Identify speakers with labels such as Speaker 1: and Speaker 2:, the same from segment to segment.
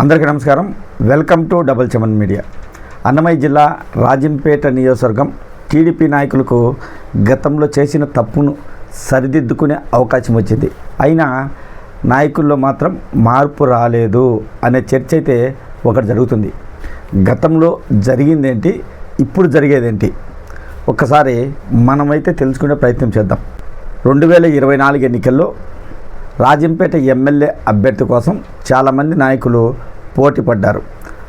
Speaker 1: అందరికీ నమస్కారం. Welcome to double చెమన్ మీడియా. అన్నమయ్య జిల్లా రాజంపేట నియోజకవర్గం టీడీపీ నాయకులకు గతంలో చేసిన తప్పును సరిదిద్దుకునే అవకాశం వచ్చింది. అయినా నాయకుల్లో మాత్రం మార్పు రాలేదు అనే చర్చ అయితే ఒకటి జరుగుతుంది. గతంలో జరిగిందేంటి? ఇప్పుడు జరిగేదేంటి? ఒక్కసారి మనమైతే తెలుసుకునే ప్రయత్నం చేద్దాం. రెండు వేల ఇరవై నాలుగు ఎన్నికల్లో రాజంపేట ఎమ్మెల్యే అభ్యర్థి కోసం చాలామంది నాయకులు పోటీ పడ్డారు.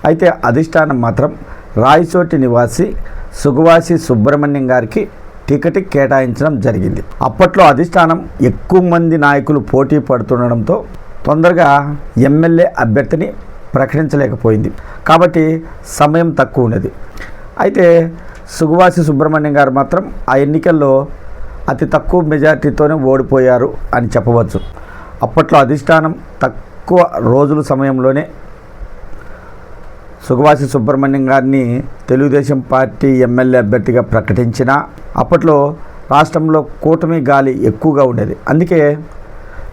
Speaker 1: అయితే అధిష్టానం మాత్రం రాయచోటి నివాసి సుగవాసి సుబ్రహ్మణ్యం గారికి టికెట్ కేటాయించడం జరిగింది. అప్పట్లో అధిష్టానం ఎక్కువ మంది నాయకులు పోటీ పడుతుండడంతో తొందరగా ఎమ్మెల్యే అభ్యర్థిని ప్రకటించలేకపోయింది. కాబట్టి సమయం తక్కువ ఉన్నది. అయితే సుగవాసి సుబ్రహ్మణ్యం గారు మాత్రం ఆ ఎన్నికల్లో అతి తక్కువ మెజార్టీతోనే ఓడిపోయారు అని చెప్పవచ్చు. అప్పట్లో అధిష్టానం తక్కువ రోజుల సమయంలోనే సుగవాసి సుబ్రహ్మణ్యం గారిని తెలుగుదేశం పార్టీ ఎమ్మెల్యే అభ్యర్థిగా ప్రకటించిన. అప్పట్లో రాష్ట్రంలో కూటమి గాలి ఎక్కువగా ఉండేది. అందుకే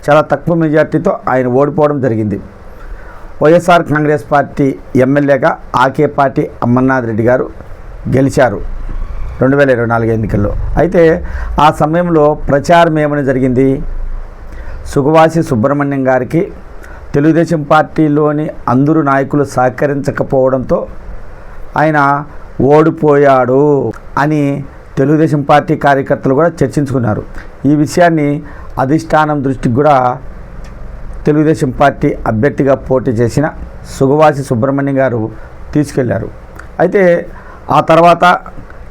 Speaker 1: చాలా తక్కువ మెజార్టీతో ఆయన ఓడిపోవడం జరిగింది. వైఎస్ఆర్ కాంగ్రెస్ పార్టీ ఎమ్మెల్యేగా ఆకే పార్టీ అమర్నాథ్ రెడ్డి గారు గెలిచారు రెండు వేల ఇరవై నాలుగు ఎన్నికల్లో. అయితే ఆ సమయంలో ప్రచారం ఏమని జరిగింది? సుగవాసి సుబ్రహ్మణ్యం గారికి తెలుగుదేశం పార్టీలోని అందరు నాయకులు సహకరించకపోవడంతో ఆయన ఓడిపోయాడు అని తెలుగుదేశం పార్టీ కార్యకర్తలు కూడా చర్చించుకున్నారు. ఈ విషయాన్ని అధిష్టానం దృష్టికి కూడా తెలుగుదేశం పార్టీ అభ్యర్థిగా పోటీ చేసిన సుగవాసి సుబ్రహ్మణ్యం గారు తీసుకెళ్ళారు. అయితే ఆ తర్వాత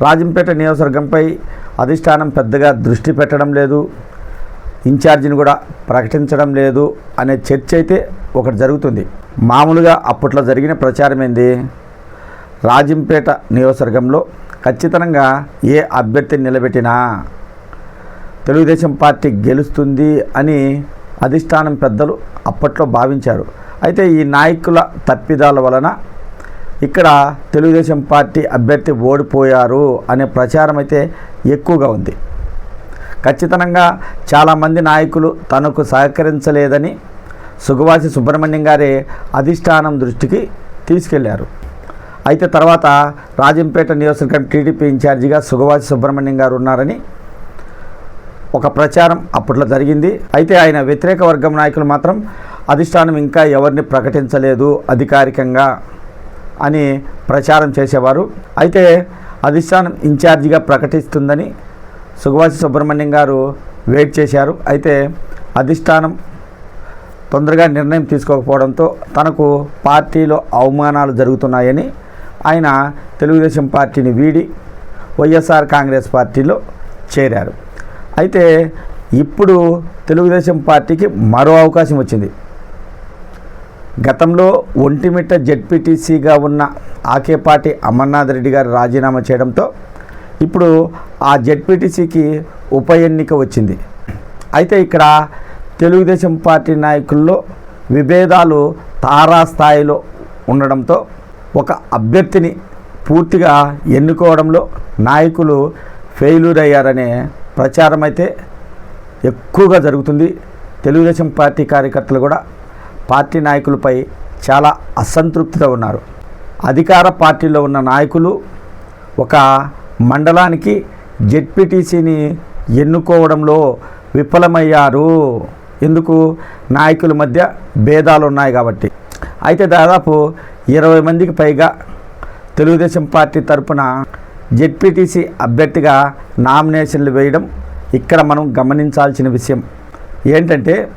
Speaker 1: రాజంపేట నియోజకవర్గంపై అధిష్టానం పెద్దగా దృష్టి పెట్టడం లేదు. ఇన్ఛార్జిని కూడా ప్రకటించడం లేదు అనే చర్చ అయితే ఒకటి జరుగుతుంది. మామూలుగా అప్పట్లో జరిగిన ప్రచారం ఏంది? రాజంపేట నియోజకవర్గంలో ఖచ్చితంగా ఏ అభ్యర్థిని నిలబెట్టినా తెలుగుదేశం పార్టీ గెలుస్తుంది అని అధిష్టానం పెద్దలు అప్పట్లో భావించారు. అయితే ఈ నాయకుల తప్పిదాల వలన ఇక్కడ తెలుగుదేశం పార్టీ అభ్యర్థి ఓడిపోయారు అనే ప్రచారం అయితే ఎక్కువగా ఉంది. ఖచ్చితంగా చాలామంది నాయకులు తనకు సహకరించలేదని సుగవాసి సుబ్రహ్మణ్యం గారే అధిష్టానం దృష్టికి తీసుకెళ్ళారు. అయితే తర్వాత రాజంపేట నియోజకవర్గం టీడీపీ ఇన్ఛార్జిగా సుగవాసి సుబ్రహ్మణ్యం గారు ఉన్నారని ఒక ప్రచారం అప్పట్లో జరిగింది. అయితే ఆయన వ్యతిరేక వర్గం నాయకులు మాత్రం అధిష్టానం ఇంకా ఎవరిని ప్రకటించలేదు అధికారికంగా అని ప్రచారం చేసేవారు. అయితే అధిష్టానం ఇన్ఛార్జిగా ప్రకటిస్తుందని సుగవాసి సుబ్రహ్మణ్యం గారు వెయిట్ చేశారు. అయితే అధిష్టానం తొందరగా నిర్ణయం తీసుకోకపోవడంతో తనకు పార్టీలో అవమానాలు జరుగుతున్నాయని ఆయన తెలుగుదేశం పార్టీని వీడి వైఎస్ఆర్ కాంగ్రెస్ పార్టీలో చేరారు. అయితే ఇప్పుడు తెలుగుదేశం పార్టీకి మరో అవకాశం వచ్చింది. గతంలో ఒంటిమిట్ట జెడ్పీటీసీగా ఉన్న ఆకేపాటి అమర్నాథ్ రెడ్డి గారు రాజీనామా చేయడంతో ఇప్పుడు ఆ జెడ్పీటీసీకి ఉప ఎన్నిక వచ్చింది. అయితే ఇక్కడ తెలుగుదేశం పార్టీ నాయకుల్లో విభేదాలు తారాస్థాయిలో ఉండడంతో ఒక అభ్యర్థిని పూర్తిగా ఎన్నుకోవడంలో నాయకులు ఫెయిల్యూర్ అయ్యారనే ప్రచారం అయితే ఎక్కువగా జరుగుతుంది. తెలుగుదేశం పార్టీ కార్యకర్తలు కూడా పార్టీ నాయకులపై చాలా అసంతృప్తితో ఉన్నారు. అధికార పార్టీలో ఉన్న నాయకులు ఒక మండలానికి జెడ్పీటీసీని ఎన్నుకోవడంలో విఫలమయ్యారు. ఎందుకు? నాయకుల మధ్య భేదాలు ఉన్నాయి కాబట్టి. అయితే దాదాపు ఇరవై మందికి పైగా తెలుగుదేశం పార్టీ తరపున జెడ్పీటీసీ అభ్యర్థిగా నామినేషన్లు వేయడం ఇక్కడ మనం గమనించాల్సిన విషయం. ఏంటంటే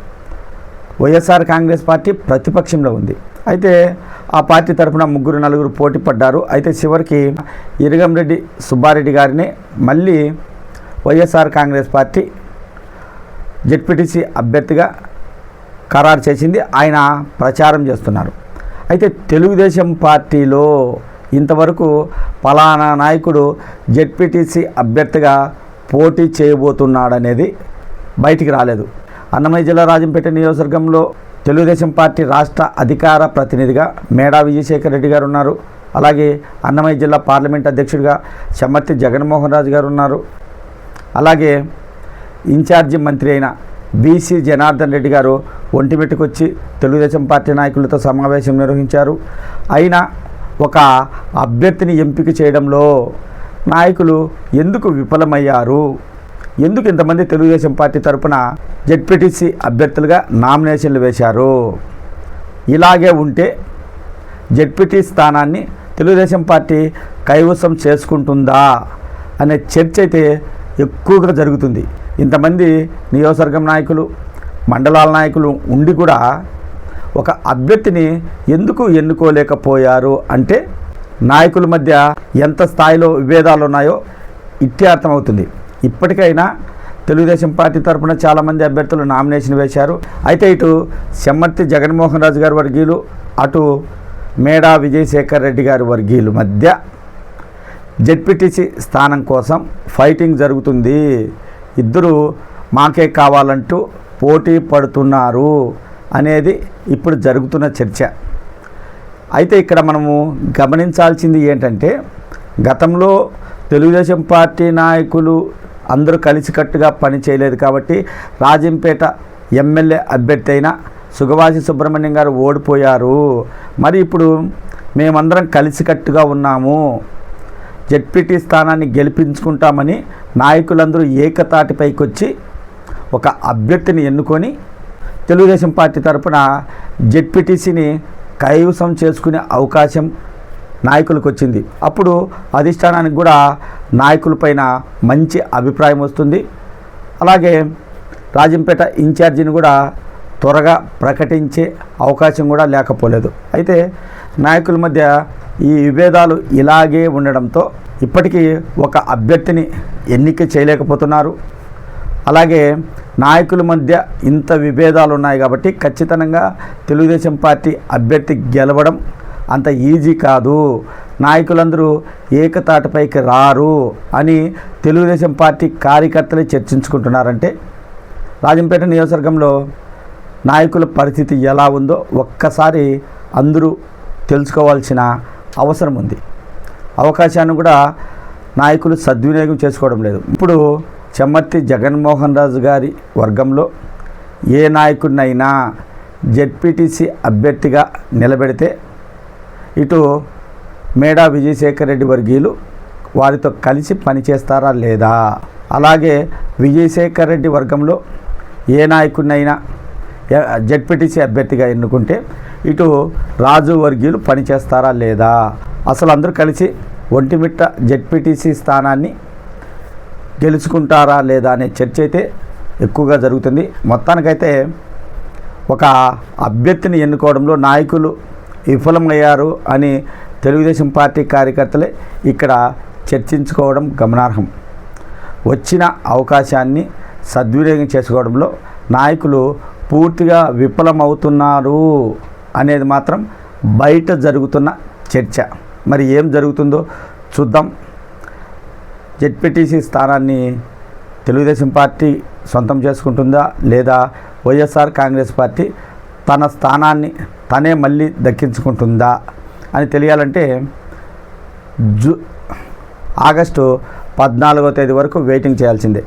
Speaker 1: వైఎస్ఆర్ కాంగ్రెస్ పార్టీ ప్రతిపక్షంలో ఉంది. అయితే ఆ పార్టీ తరఫున ముగ్గురు నలుగురు పోటీ పడ్డారు. అయితే చివరికి ఇరగంరెడ్డి సుబ్బారెడ్డి గారిని మళ్ళీ వైఎస్ఆర్ కాంగ్రెస్ పార్టీ జెడ్పీటీసీ అభ్యర్థిగా ఖరారు చేసింది. ఆయన ప్రచారం చేస్తున్నారు. అయితే తెలుగుదేశం పార్టీలో ఇంతవరకు పలానా నాయకుడు జెడ్పీటీసీ అభ్యర్థిగా పోటీ చేయబోతున్నాడనేది బయటికి రాలేదు. అన్నమయ్య జిల్లా రాజంపేట నియోజకవర్గంలో తెలుగుదేశం పార్టీ రాష్ట్ర అధికార ప్రతినిధిగా మేడా విజయశేఖర్ రెడ్డి గారు ఉన్నారు. అలాగే అన్నమయ్య జిల్లా పార్లమెంట్ అధ్యక్షుడిగా చెమ్మర్తి జగన్మోహన్ రాజు గారు ఉన్నారు. అలాగే ఇన్ఛార్జి మంత్రి అయిన బీసీ జనార్దన్ రెడ్డి గారు ఒంటిమిట్టకు వచ్చి తెలుగుదేశం పార్టీ నాయకులతో సమావేశం నిర్వహించారు. అయినా ఒక అభ్యర్థిని ఎంపిక చేయడంలో నాయకులు ఎందుకు విఫలమయ్యారు? ఎందుకు ఇంతమంది తెలుగుదేశం పార్టీ తరపున జెడ్పీటీసీ అభ్యర్థులుగా నామినేషన్లు వేశారు? ఇలాగే ఉంటే జెడ్పీటీ స్థానాన్ని తెలుగుదేశం పార్టీ కైవసం చేసుకుంటుందా అనే చర్చ అయితే ఎక్కువగా జరుగుతుంది. ఇంతమంది నియోజకవర్గం నాయకులు మండలాల నాయకులు ఉండి కూడా ఒక అభ్యర్థిని ఎందుకు ఎన్నుకోలేకపోయారు అంటే నాయకుల మధ్య ఎంత స్థాయిలో విభేదాలు ఉన్నాయో ఇట్టే అర్థమవుతుంది ఇప్పటికైనా తెలుగుదేశం పార్టీ తరఫున చాలామంది అభ్యర్థులు నామినేషన్ వేశారు. అయితే ఇటు సెమ్మర్తి జగన్మోహన్ రాజు గారి వర్గీయులు అటు మేడా విజయశేఖర్ రెడ్డి గారి వర్గీయుల మధ్య జడ్పీటీసీ స్థానం కోసం ఫైటింగ్ జరుగుతుంది. ఇద్దరు మాకే కావాలంటూ పోటీ పడుతున్నారు అనేది ఇప్పుడు జరుగుతున్న చర్చ. అయితే ఇక్కడ మనము గమనించాల్సింది ఏంటంటే గతంలో తెలుగుదేశం పార్టీ నాయకులు అందరూ కలిసికట్టుగా పని చేయలేదు కాబట్టి రాజంపేట ఎమ్మెల్యే అభ్యర్థి అయిన సుగవాసి సుబ్రహ్మణ్యం గారు ఓడిపోయారు. మరి ఇప్పుడు మేమందరం కలిసికట్టుగా ఉన్నాము. జెడ్పీటీ స్థానాన్ని గెలిపించుకుంటామని నాయకులందరూ ఏకతాటిపైకి వచ్చి ఒక అభ్యర్థిని ఎన్నుకొని తెలుగుదేశం పార్టీ తరఫున జెడ్పీటీసీని కైవసం చేసుకునే అవకాశం నాయకులకు వచ్చింది అప్పుడు అధిష్టానానికి కూడా నాయకులపైన మంచి అభిప్రాయం వస్తుంది. అలాగే రాజంపేట ఇన్ఛార్జిని కూడా త్వరగా ప్రకటించే అవకాశం కూడా లేకపోలేదు. అయితే నాయకుల మధ్య ఈ విభేదాలు ఇలాగే ఉండడంతో ఇప్పటికీ ఒక అభ్యర్థిని ఎన్నిక చేయలేకపోతున్నారు. అలాగే నాయకుల మధ్య ఇంత విభేదాలు ఉన్నాయి కాబట్టి ఖచ్చితంగా తెలుగుదేశం పార్టీ అభ్యర్థి గెలవడం అంత ఈజీ కాదు. నాయకులందరూ ఏకతాటపైకి రారు అని తెలుగుదేశం పార్టీ కార్యకర్తలే చర్చించుకుంటున్నారంటే రాజంపేట నియోజకవర్గంలో నాయకుల పరిస్థితి ఎలా ఉందో ఒక్కసారి అందరూ తెలుసుకోవాల్సిన అవసరం ఉంది. అవకాశాన్ని కూడా నాయకులు సద్వినియోగం చేసుకోవడం లేదు. ఇప్పుడు చెమ్మర్తి జగన్మోహన్ రాజు గారి వర్గంలో ఏ నాయకుడినైనా జెడ్పీటీసీ అభ్యర్థిగా నిలబెడితే ఇటు మేడా విజయశేఖర్ రెడ్డి వర్గీయులు వారితో కలిసి పనిచేస్తారా లేదా? అలాగే విజయశేఖర్ రెడ్డి వర్గంలో ఏ నాయకుడినైనా జడ్పీటీసీ అభ్యర్థిగా ఎన్నుకుంటే ఇటు రాజు వర్గీయులు పనిచేస్తారా లేదా? అసలు అందరూ కలిసి ఒంటిమిట్ట జడ్పీటీసీ స్థానాన్ని గెలుచుకుంటారా లేదా అనే చర్చ అయితే ఎక్కువగా జరుగుతుంది. మొత్తానికైతే ఒక అభ్యర్థిని ఎన్నుకోవడంలో నాయకులు విఫలమయ్యారు అని తెలుగుదేశం పార్టీ కార్యకర్తలే ఇక్కడ చర్చించుకోవడం గమనార్హం. వచ్చిన అవకాశాన్ని సద్వినియోగం చేసుకోవడంలో నాయకులు పూర్తిగా విఫలమవుతున్నారు అనేది మాత్రం బయట జరుగుతున్న చర్చ. మరి ఏం జరుగుతుందో చూద్దాం. జెడ్పీటీసీ స్థానాన్ని తెలుగుదేశం పార్టీ సొంతం చేసుకుంటుందా లేదా వైఎస్ఆర్ కాంగ్రెస్ పార్టీ తన స్థానాన్ని తనే మళ్ళీ దక్కించుకుంటుందా? అని తెలియాలంటే జూ ఆగస్టు పద్నాలుగో తేదీ వరకు వెయిటింగ్ చేయాల్సిందే.